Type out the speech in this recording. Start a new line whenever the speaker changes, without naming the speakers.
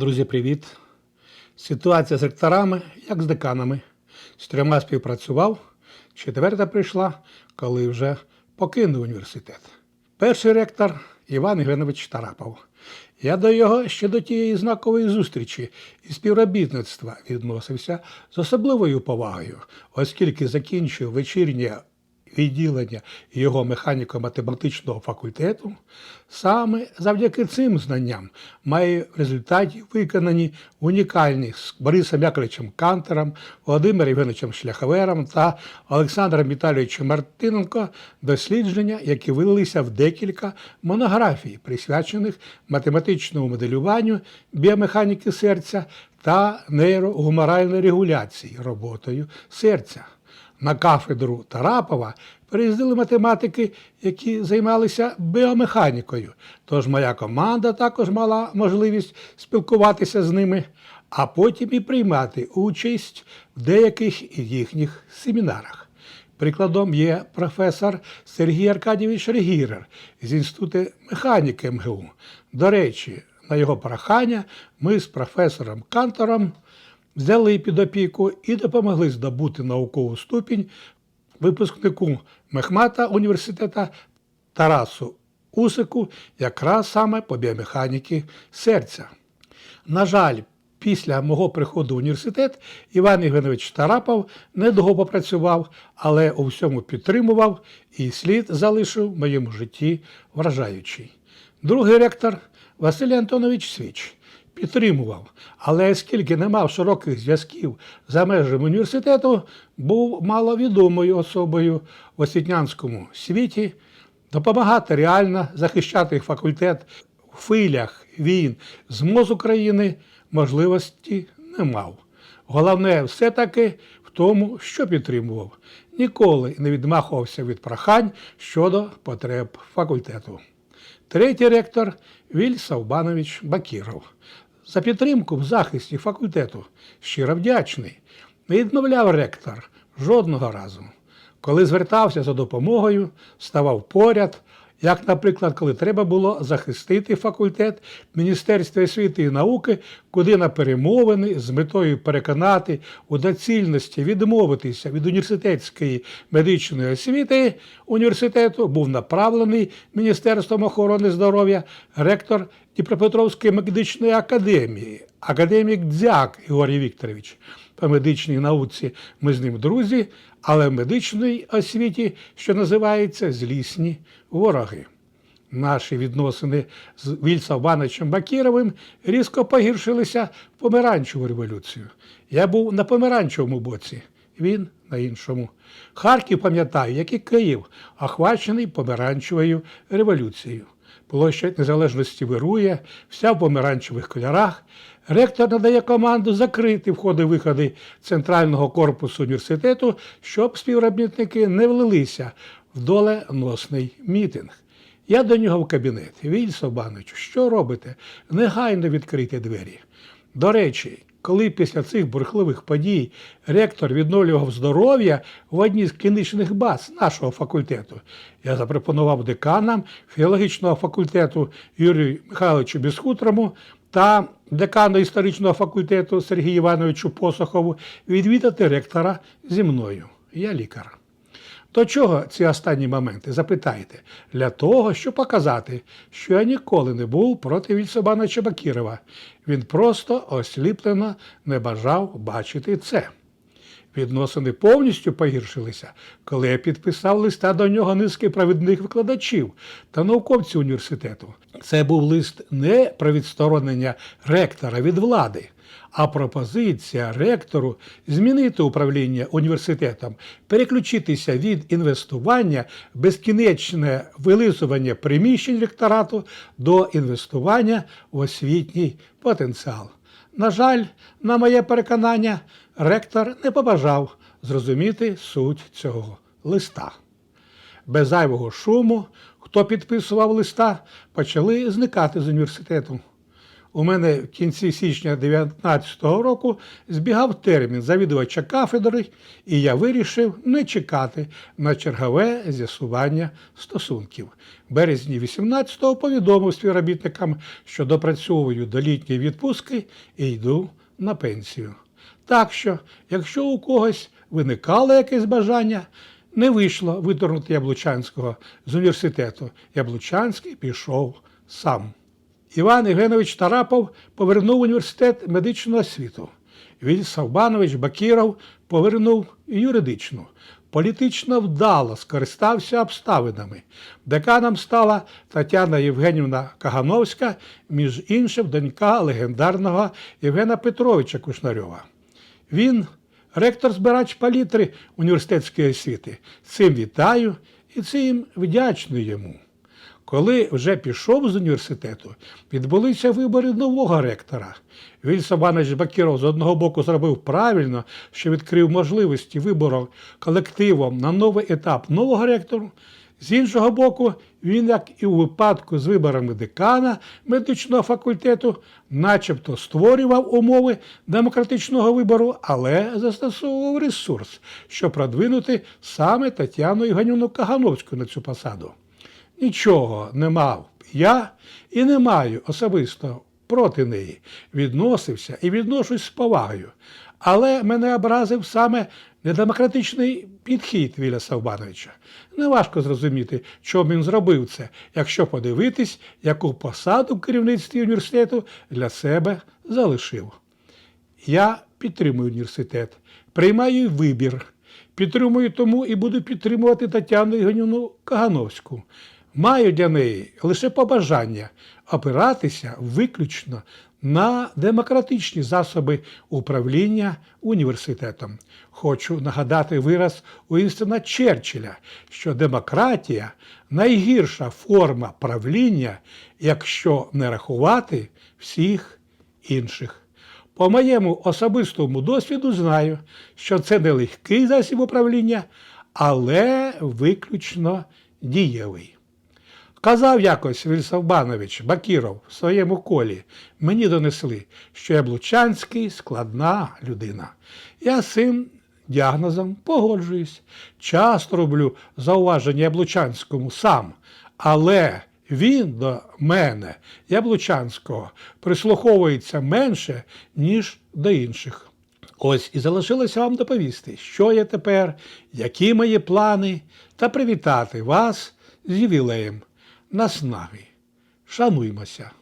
Друзі, привіт! Ситуація з ректорами, як з деканами. З трьома співпрацював, четверта прийшла, коли вже покинув університет. Перший ректор Іван Євгенович Тарапов. Я до його ще до тієї знакової зустрічі і співробітництва відносився з особливою повагою, оскільки закінчив вечірнє відділення його механіко-математичного факультету, саме завдяки цим знанням має в результаті виконані унікальні з Борисом Яковлевичем Кантером, Володимиром Євгеновичем Шляховером та Олександром Віталійовичем Мартиненко дослідження, які вилилися в декілька монографій, присвячених математичному моделюванню біомеханіки серця та нейрогуморальної регуляції роботою серця. На кафедру Тарапова приїздили математики, які займалися біомеханікою. Тож моя команда також мала можливість спілкуватися з ними, а потім і приймати участь в деяких їхніх семінарах. Прикладом є професор Сергій Аркадійович Регірер з Інституту механіки МГУ. До речі, на його прохання ми з професором Кантором взяли під опіку і допомогли здобути наукову ступінь випускнику Мехмата університету Тарасу Усику, якраз саме по біомеханіки серця. На жаль, після мого приходу в університет Іван Євгенович Тарапов недовго попрацював, але у всьому підтримував і слід залишив в моєму житті вражаючий. Другий ректор Василь Антонович Свіч підтримував, але оскільки не мав широких зв'язків за межами університету, був маловідомою особою в освітнянському світі, допомагати реально захищати факультет в хвилях війн з МОЗ України можливості не мав. Головне все-таки в тому, що підтримував. Ніколи не відмахувався від прохань щодо потреб факультету. Третій ректор Віль Савбанович Бакіров. За підтримку в захисті факультету щиро вдячний. Не відмовляв ректор жодного разу. Коли звертався за допомогою, ставав поряд, як, наприклад, коли треба було захистити факультет Міністерства освіти і науки, куди на перемовини з метою переконати у доцільності відмовитися від університетської медичної освіти університету був направлений Міністерством охорони здоров'я ректор Дніпропетровської медичної академії, академік Дзяк Ігорій Вікторович. По медичній науці ми з ним друзі, але в медичній освіті, що називається злісні вороги. Наші відносини з Вільсом Івановичем Бакіровим різко погіршилися в помаранчеву революцію. Я був на помаранчевому боці, він на іншому. Харків пам'ятаю, як і Київ, охвачений помаранчевою революцією. Площа незалежності вирує, вся в помаранчевих кольорах. Ректор надає команду закрити входи-виходи центрального корпусу університету, щоб співробітники не влилися в доленосний мітинг. Я до нього в кабінет. Віль Собанович, що робите? Негайно відкрийте двері. До речі, коли після цих бурхливих подій ректор відновлював здоров'я в одній з клінічних баз нашого факультету, я запропонував деканам філологічного факультету Юрію Михайловичу Бісхутрому та декану історичного факультету Сергію Івановичу Посохову відвідати ректора зі мною. Я лікар. До чого ці останні моменти? Запитайте. Для того, щоб показати, що я ніколи не був проти Вільсобана Чабакірова. Він просто осліплено не бажав бачити це. Відносини повністю погіршилися, коли я підписав листа до нього низки провідних викладачів та науковців університету. Це був лист не про відсторонення ректора від влади, а пропозиція ректору змінити управління університетом, переключитися від інвестування безкінечне вилизування приміщень ректорату до інвестування в освітній потенціал. На жаль, на моє переконання, ректор не побажав зрозуміти суть цього листа. Без зайвого шуму, хто підписував листа, почали зникати з університету. У мене в кінці січня 2019 року збігав термін завідувача кафедри, і я вирішив не чекати на чергове з'ясування стосунків. В березні 18-го повідомив співробітникам, що допрацьовую до літньої відпустки і йду на пенсію. Так що, якщо у когось виникало якесь бажання, не вийшло виторгнути Яблучанського з університету. Яблучанський пішов сам. Іван Євгенович Тарапов повернув університет медичну освіту. Віль Савбанович Бакіров повернув юридичну. Політично вдало скористався обставинами. Деканом стала Тетяна Євгенівна Кагановська, між іншим донька легендарного Євгена Петровича Кушнарьова. Він ректор збирач палітри університетської освіти. Цим вітаю і цим вдячний йому. Коли вже пішов з університету, відбулися вибори нового ректора. Віль Сабанович Бакіров з одного боку зробив правильно, що відкрив можливості вибору колективом на новий етап нового ректору. З іншого боку, він, як і у випадку з виборами декана медичного факультету, начебто створював умови демократичного вибору, але застосовував ресурс, щоб продвинути саме Тетяну Євгенівну Кагановську на цю посаду. Нічого не мав я і не маю особисто проти неї. Відносився і відношусь з повагою. Але мене образив саме недемократичний підхід Віля Савбановича. Неважко зрозуміти, чому він зробив це, якщо подивитись, яку посаду в керівництві університету для себе залишив. Я підтримую університет, приймаю вибір. Підтримую тому і буду підтримувати Тетяну Євгенівну Кагановську. Маю для неї лише побажання опиратися виключно на демократичні засоби управління університетом. Хочу нагадати вираз Уінстона Черчилля, що демократія найгірша форма правління, якщо не рахувати всіх інших. По моєму особистому досвіду знаю, що це не легкий засіб управління, але виключно дієвий. Казав якось Вільсавбанович Бакіров в своєму колі, мені донесли, що Яблучанський складна людина. Я з цим діагнозом погоджуюсь. Часто роблю зауваження Яблучанському сам, але він до мене, Яблучанського, прислуховується менше, ніж до інших. Ось і залишилося вам доповісти, що я тепер, які мої плани, та привітати вас з ювілеєм наснаги. Шануймося!